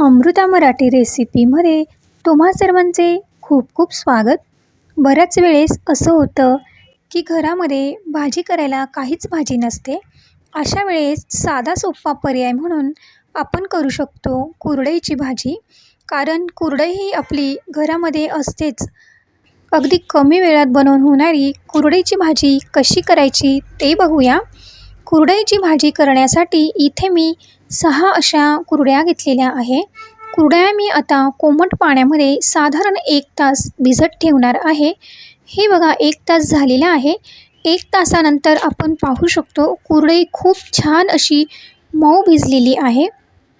अमृता मराठी रेसिपीमध्ये तुम्हा सर्वांचे खूप खूप स्वागत. बऱ्याच वेळेस असं होतं की घरामध्ये भाजी करायला काहीच भाजी नसते. अशा वेळेस साधा सोपा पर्याय म्हणून आपण करू शकतो कुरडईची भाजी. कारण कुरडई ही आपली घरामध्ये असतेच. अगदी कमी वेळात बनवून होणारी कुरडईची भाजी कशी करायची ते बघूया. कुरडईची भाजी करण्यासाठी इथे मी सहा अशा कुरड्या घेतलेल्या आहे. कुरड्या मी आता कोमट पाण्यामध्ये साधारण एक तास भिजत ठेवणार आहे. हे बघा एक तास झालेला आहे. एक तासानंतर आपण पाहू शकतो कुरडई खूप छान अशी मऊ भिजलेली आहे.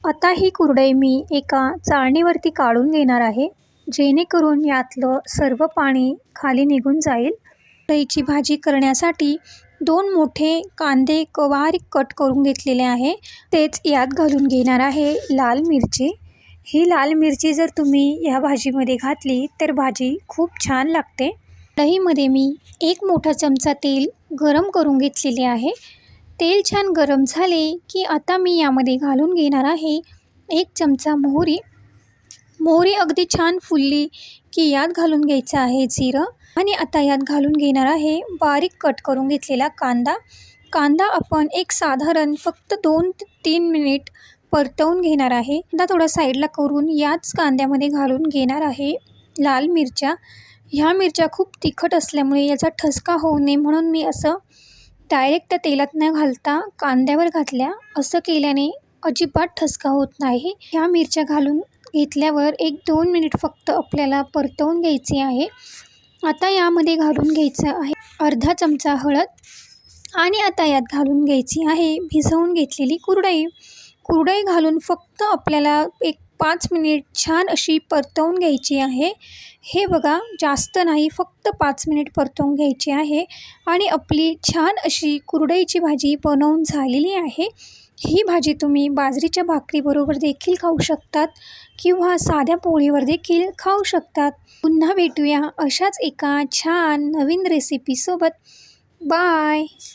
आता ही कुरडई मी एका चाळणीवरती काढून घेणार आहे जेणेकरून यातलं सर्व पाणी खाली निघून जाईल. कुरडईची भाजी करण्यासाठी दोन मोठे कांदे क बारीक कट करून घेतलेले आहे. तेच यात घालून घेणार आहे लाल मिरची. ही लाल मिरची जर तुम्ही या भाजीमध्ये घातली तर भाजी खूप छान लागते. दहीमध्ये मी एक मोठा चमचा तेल गरम करून घेतलेले आहे. तेल छान गरम झाले की आता मी यामध्ये घालून घेणार आहे एक चमचा मोहरी. मोहरी अगदी छान फुलली की यात घालून घ्यायचं आहे जिरं. आणि आता यात घालून घेणार आहे बारीक कट करून घेतलेला कांदा. कांदा आपण एक साधारण फक्त दोन ते तीन मिनिट परतवून घेणार आहे. कांदा थोडा साईडला करून याच कांद्यामध्ये घालून घेणार आहे लाल मिरच्या. ह्या मिरच्या खूप तिखट असल्यामुळे याचा ठसका होऊ नये म्हणून मी असं डायरेक्ट त्या तेलात न घालता कांद्यावर घातल्या. असं केल्याने अजिबात ठसका होत नाही. ह्या मिरच्या घालून घेतल्यावर एक दोन मिनिट फक्त आपल्याला परतवून घ्यायचे आहे. आता यामध्ये घालून घ्यायचं आहे अर्धा चमचा हळद आणि आता यात घालून घ्यायची आहे भिजवून घेतलेली कुरडई. कुरडई घालून फक्त आपल्याला एक पाच मिनिट छान अशी परतवून घ्यायची आहे. हे बघा जास्त नाही फक्त पाच मिनिट परतवून घ्यायची आहे आणि आपली छान अशी कुरडईची भाजी बनवून झालेली आहे. ही भाजी तुम्ही बाजरीच्या भाकरीबरोबर देखील खाऊ शकतात किंवा साध्या पोळीवर देखील खाऊ शकतात. पुन्हा भेटूया अशाच एका छान नवीन रेसिपीसोबत बाय